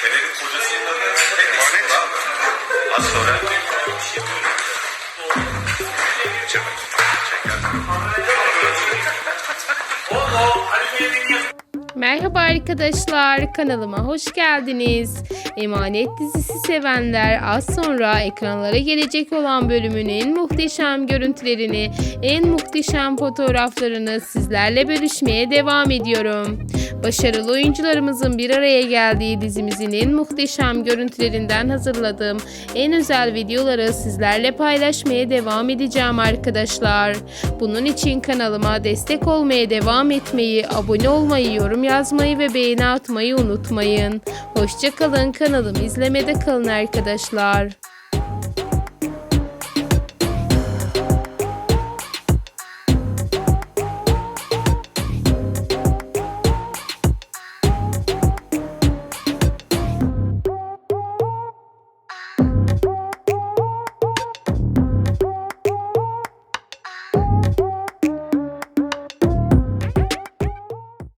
Fener'in kocasının adı Fener'in abi. Az sonra Çekil. Oğlum Ali Bey'in Merhaba arkadaşlar, kanalıma hoş geldiniz. Emanet dizisi sevenler az sonra ekranlara gelecek olan bölümün en muhteşem görüntülerini, en muhteşem fotoğraflarını sizlerle bölüşmeye devam ediyorum. Başarılı oyuncularımızın bir araya geldiği dizimizin en muhteşem görüntülerinden hazırladığım en özel videoları sizlerle paylaşmaya devam edeceğim arkadaşlar. Bunun için kanalıma destek olmaya devam etmeyi, abone olmayı, yorum yazmayı ve beğeni atmayı unutmayın. Hoşçakalın kanalımı izlemede kalın arkadaşlar.